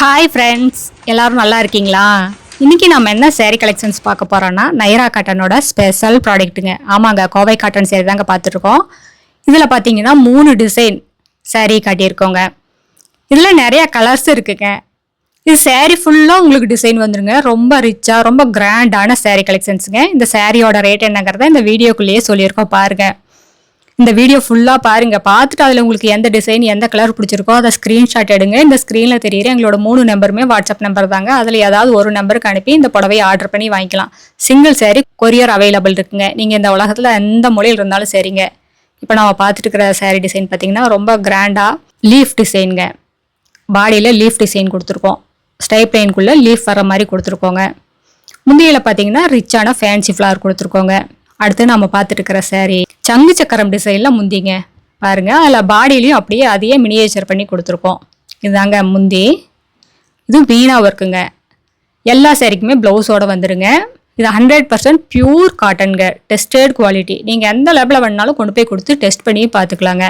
Hi friends எல்லாரும் நல்லா இருக்கீங்களா? இன்றைக்கி நம்ம என்ன சேரீ கலெக்ஷன்ஸ் பார்க்க போகிறோன்னா நைரா காட்டனோட ஸ்பெஷல் ப்ராடக்ட்டுங்க ஆமாங்க கோவை காட்டன் சேரீ தாங்க பார்த்துருக்கோம் இதில் பார்த்தீங்கன்னா மூணு டிசைன் சேரீ காட்டியிருக்கோங்க. இதில் நிறையா கலர்ஸ் இருக்குங்க. இது சேரீ ஃபுல்லாக உங்களுக்கு டிசைன் வந்துருங்க. ரொம்ப ரிச்சாக ரொம்ப கிராண்டான சேரீ கலெக்ஷன்ஸுங்க இந்த சேரீயோட ரேட் என்னங்கிறத இந்த வீடியோக்குள்ளேயே சொல்லியிருக்கோம் பாருங்கள் இந்த வீடியோ ஃபுல்லாக பாருங்கள் பார்த்துட்டு அதில் உங்களுக்கு எந்த டிசைன் எந்த கலர் பிடிச்சிருக்கோ அதை ஸ்க்ரீன்ஷாட் எடுங்க. இந்த ஸ்க்ரீனில் தெரியுற எங்களோட மூணு நம்பருமே வாட்ஸ்அப் நம்பர் தாங்க. அதில் ஏதாவது ஒரு நம்பருக்கு அனுப்பி இந்த புடவையை ஆர்டர் பண்ணி வாங்கிக்கலாம். சிங்கிள் சேரீ கொரியர் அவைலபிள் இருக்குங்க. நீங்கள் இந்த உலகத்தில் எந்த மொழியில் இருந்தாலும் சரிங்க. இப்போ நம்ம பார்த்துட்டு இருக்கிற சேரீ டிசைன் பார்த்தீங்கன்னா ரொம்ப கிராண்டாக லீஃப் டிசைனுங்க பாடியில் லீஃப் டிசைன் கொடுத்துருக்கோம். ஸ்டைப் லைன்குள்ளே லீஃப் வர மாதிரி கொடுத்துருக்கோங்க. முந்தையில் பார்த்தீங்கன்னா ரிச்சான ஃபேன்சி ஃப்ளவர் கொடுத்துருக்கோங்க. அடுத்து நம்ம பார்த்துட்டு இருக்கிற சேரீ சங்கு சக்கரம் டிசைனில் முந்திங்க. பாருங்கள் அதில் பாடியிலையும் அப்படியே அதையே மினியேச்சர் பண்ணி கொடுத்துருக்கோம். இதுதாங்க முந்தி. இதுவும் வீணாக ஒர்க்குங்க எல்லா சேரீக்குமே ப்ளவுஸோட வந்துடுங்க இது ஹண்ட்ரட் பர்சன்ட் பியூர் காட்டனுங்க டெஸ்டட் குவாலிட்டி நீங்கள் எந்த லெவலில் வேணாலும் கொண்டு போய் கொடுத்து டெஸ்ட் பண்ணி பார்த்துக்கலாங்க.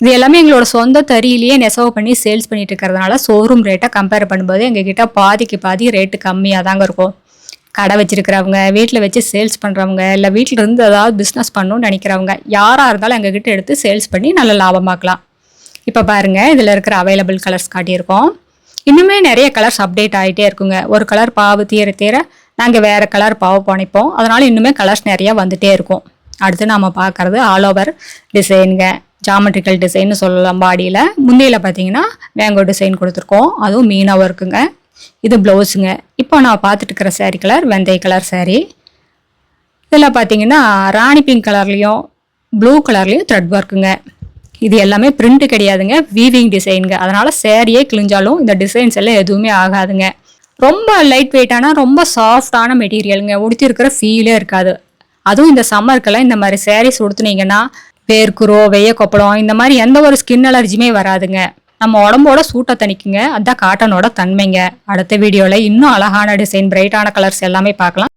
இது எல்லாமே எங்களோட சொந்த தறியிலேயே நெசவு பண்ணி சேல்ஸ் பண்ணிட்டு இருக்கிறதுனால ஷோரூம் ரேட்டை கம்பேர் பண்ணும்போது எங்ககிட்ட பாதிக்கு பாதி ரேட்டு கம்மியாக தாங்க இருக்கும். கடை வச்சிருக்கிறவங்க வீட்டில் வச்சு சேல்ஸ் பண்ணுறவங்க இல்லை வீட்டில் இருந்து ஏதாவது பிஸ்னஸ் பண்ணணும்னு நினைக்கிறவங்க யாராக இருந்தாலும் எங்ககிட்ட எடுத்து சேல்ஸ் பண்ணி நல்ல லாபமாக்கலாம் இப்போ பாருங்கள் இதில் இருக்கிற அவைலபிள் கலர்ஸ் காட்டியிருக்கோம். இன்னுமே நிறைய கலர்ஸ் அப்டேட் ஆகிட்டே இருக்குங்க. ஒரு கலர் பாவு தீர தீர நாங்கள் வேறு கலர் பாவு புனைப்போம். அதனால் இன்னுமே கலர்ஸ் நிறையா வந்துகிட்டே இருக்கும். அடுத்து நம்ம பார்க்குறது ஆல் ஓவர் டிசைனுங்க ஜாமெட்ரிக்கல் டிசைன்னு சொல்லலாம் பாடியில் முந்தையில் பார்த்தீங்கன்னா மேங்கோ டிசைன் கொடுத்துருக்கோம். அதுவும் மீனாகவும் இருக்குங்க. இது ப்ளவுஸுங்க இப்போ நான் பார்த்துட்டு இருக்கிற சாரீ கலர் வெந்தய கலர் சாரீ இதில் பார்த்தீங்கன்னா ராணி பிங்க் கலர்லேயும் ப்ளூ கலர்லேயும் த்ரெட் ஒர்க்குங்க இது எல்லாமே பிரிண்ட்டு கிடையாதுங்க வீவிங் டிசைனுங்க அதனால் சேரீயே கிழிஞ்சாலும் இந்த டிசைன்ஸ் எல்லாம் எதுவுமே ஆகாதுங்க. ரொம்ப லைட் வெயிட்டான ரொம்ப சாஃப்டான மெட்டீரியலுங்க உடுத்திருக்கிற ஃபீலே இருக்காது. அதுவும் இந்த சம்மருக்கெல்லாம் இந்த மாதிரி சேரீஸ் உடுத்துனீங்கன்னா வேர்க்குரோ வெய்ய கொப்பளம் இந்த மாதிரி எந்த ஒரு ஸ்கின் அலர்ஜியுமே வராதுங்க. நம்ம உடம்போட சூட்டை தணிக்குங்க. அதுதான் காட்டனோட தன்மைங்க. அடுத்த வீடியோவில் இன்னும் அழகான டிசைன் பிரைட்டான கலர்ஸ் எல்லாமே பார்க்கலாம்.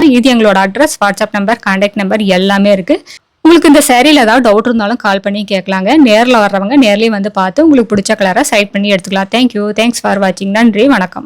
இது எங்களோட address WhatsApp number contact number எல்லாமே இருக்கு. உங்களுக்கு இந்த சேரீல ஏதாவது டவுட் இருந்தாலும் கால் பண்ணி கேட்கலாங்க. நேரில் வர்றவங்க நேர்லேயும் வந்து பார்த்து உங்களுக்கு பிடிச்ச கலரை சைட் பண்ணி எடுத்துக்கலாம். தேங்க்யூ தேங்க்ஸ் ஃபார் வாட்சிங் நன்றி. வணக்கம்.